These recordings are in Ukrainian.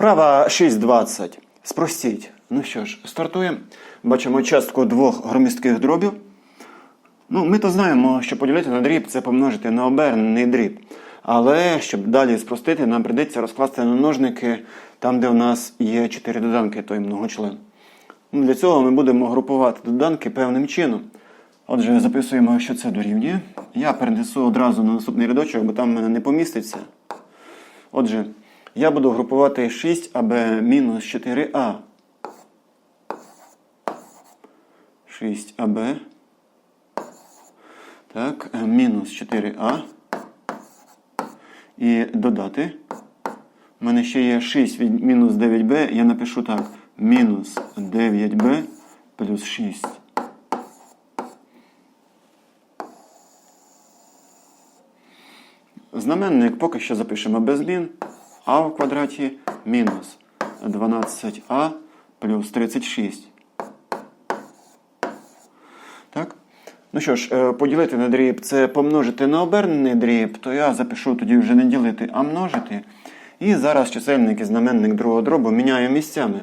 Вправа 6.20. Спростіть. Ну що ж, стартуємо. Бачимо частку двох громістких дробів. Ну, ми то знаємо, що поділити на дріб це помножити на обернений дріб. Але щоб далі спростити, нам прийдеться розкласти на множники там, де у нас є 4 доданки, той многочлен. Ну, Для цього ми будемо групувати доданки певним чином. Отже, записуємо, що це дорівнює. Я перенесу одразу на наступний рядочок, бо там в мене не поміститься. Отже, я буду групувати 6АБ мінус 4А. 6АБ. Так, е, мінус 4А. І додати. У мене ще є 6 від мінус 9b. Я напишу так. Мінус 9b плюс 6. Знаменник поки що запишемо без змін. А в квадраті мінус 12а плюс 36. Так? Ну що ж, е, поділити на дріб це помножити на обернений дріб, то я запишу тоді вже не ділити, а множити. І зараз чисельник і знаменник другого дробу міняю місцями.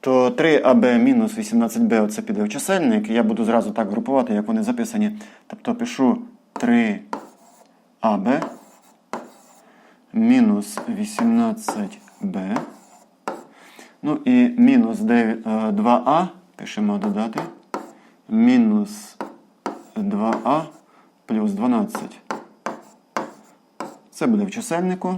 То 3аб мінус 18b оце піде в чисельник. Я буду зразу так групувати, як вони записані. Тобто пишу 3аб мінус 18b. Ну і мінус 9, е, 2а. Пишемо додати. Мінус 2а плюс 12. Це буде в чисельнику.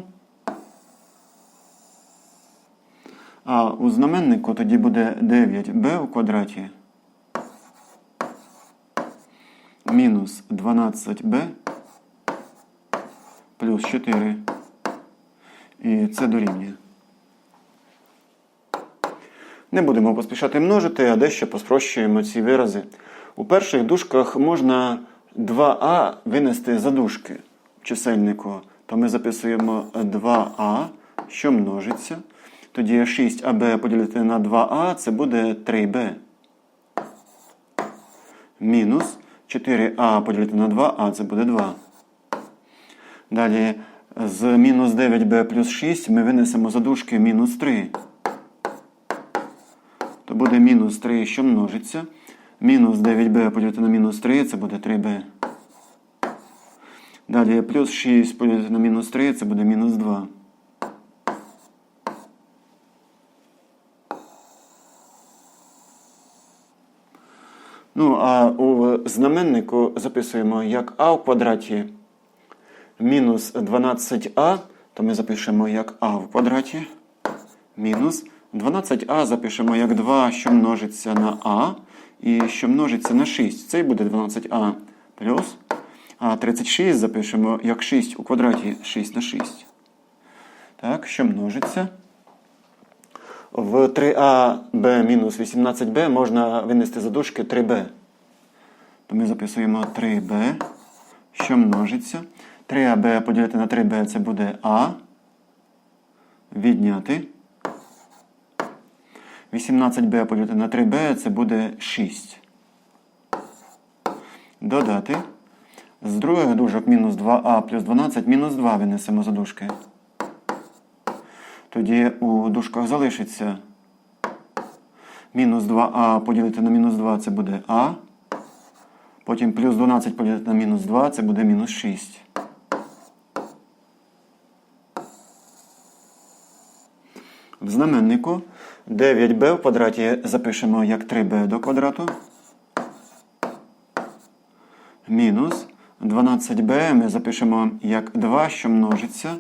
А у знаменнику тоді буде 9b в квадраті. Мінус 12b плюс 4. І це дорівнює. Не будемо поспішати множити, а дещо поспрощуємо ці вирази. У перших дужках можна 2а винести за дужки в чисельнику. То ми записуємо 2а, що множиться. Тоді 6аб поділити на 2а, це буде 3b. Мінус 4а поділити на 2а, це буде 2. Далі з мінус 9b плюс 6 ми винесемо за дужки мінус 3. То буде мінус 3, що множиться. Мінус 9b поділити на мінус 3, це буде 3b. Далі плюс 6 поділити на мінус 3, це буде мінус 2. Ну, а у знаменнику записуємо як а в квадраті мінус 12а, то ми запишемо як а в квадраті. Мінус 12а запишемо як 2, що множиться на а, і що множиться на 6. Це і буде 12а плюс. А 36 запишемо як 6 у квадраті 6 на 6. Так, що множиться. В 3аб мінус 18b можна винести за дужки 3b. То ми записуємо 3b, що множиться. 3аб поділити на 3b це буде а. Відняти. 18b поділити на 3b це буде 6. Додати. З других дужок мінус 2а плюс 12 мінус 2 винесемо за дужки. Тоді у дужках залишиться мінус 2а поділити на мінус 2 це буде а. Потім плюс 12 поділити на мінус 2 це буде мінус 6. В знаменнику 9b в квадраті запишемо як 3b до квадрату. Мінус 12b ми запишемо як 2, що множиться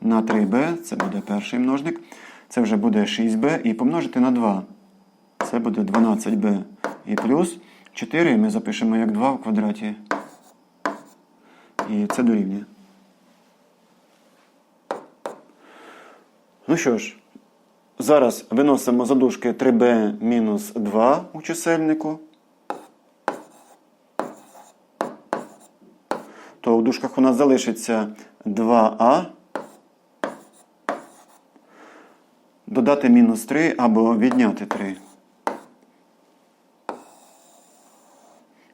на 3b, це буде перший множник. Це вже буде 6b і помножити на 2. Це буде 12b. І плюс 4 ми запишемо як 2 в квадраті. І це дорівнює. Ну що ж, Зараз виносимо задушки 3b-2 у чисельнику. То у дужках у нас залишиться 2а. Додати мінус 3 або відняти 3.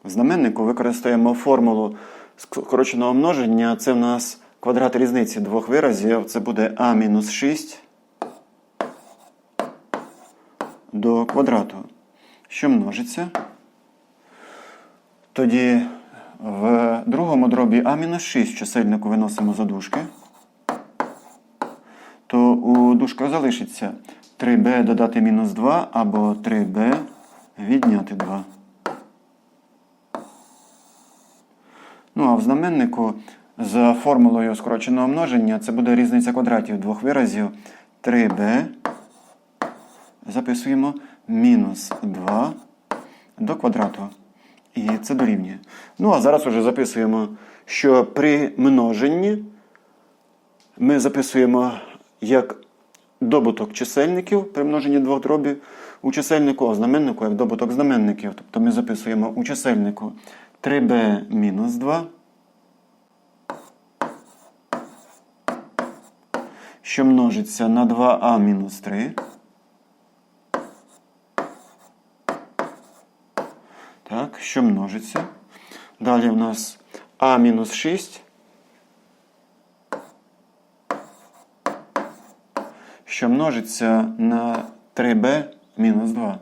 В знаменнику використаємо формулу скороченого множення. Це в нас квадрат різниці двох виразів. Це буде А мінус 6. До квадрату, що множиться. Тоді в другому дробі А-6 чисельнику виносимо за дужки. То у дужках залишиться 3b додати мінус 2 або 3b відняти 2. Ну а в знаменнику за формулою скороченого множення це буде різниця квадратів двох виразів 3b. Записуємо мінус 2 до квадрату. І це дорівнює. Ну, а зараз вже записуємо, що при множенні ми записуємо як добуток чисельників при множенні двох дробів у чисельнику, а знаменнику як добуток знаменників. Тобто ми записуємо у чисельнику 3b мінус 2, що множиться на 2а мінус 3. Так, що множиться. Далі в нас а мінус 6. Що множиться на 3b мінус 2.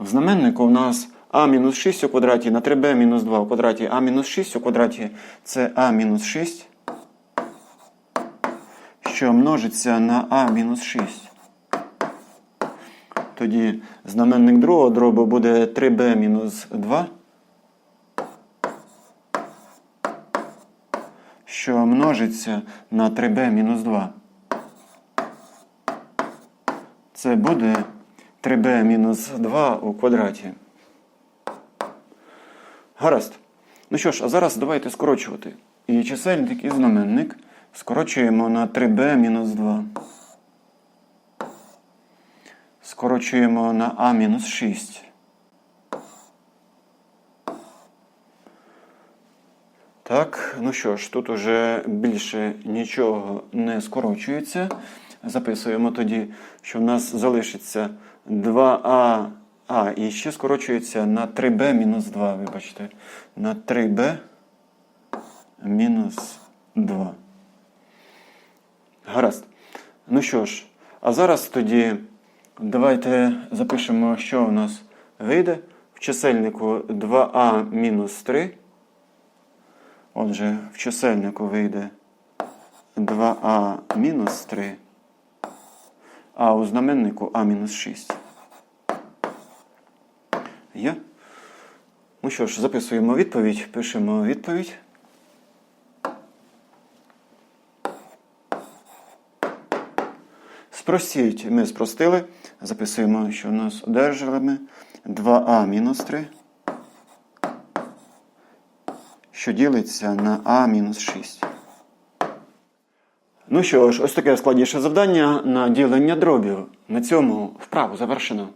В знаменнику у нас а мінус 6 у квадраті на 3b мінус 2 у квадраті а мінус 6 у квадраті це а мінус 6 що множиться на а мінус 6. Тоді знаменник другого дробу буде 3b мінус 2, що множиться на 3b мінус 2. Це буде 3b мінус 2 у квадраті. Гаразд. Ну що ж, а зараз давайте скорочувати. І чисельник, і знаменник скорочуємо на 3b мінус 2. Скорочуємо на а мінус 6. Так, ну що ж, тут уже більше нічого не скорочується. Записуємо тоді, що в нас залишиться 2а, а і ще скорочується на 3b мінус 2, вибачте, на 3b мінус 2. Гаразд. Ну що ж, а зараз тоді давайте запишемо, що у нас вийде. В чисельнику 2а мінус 3. Отже, в чисельнику вийде 2а мінус 3, а у знаменнику а мінус 6. Є? Ну що ж, записуємо відповідь, пишемо відповідь. Спростіть, ми спростили. Записуємо, що у нас одержали ми 2а мінус 3, що ділиться на а мінус 6. Ну що ж, ось таке складніше завдання на ділення дробів. На цьому вправу завершено.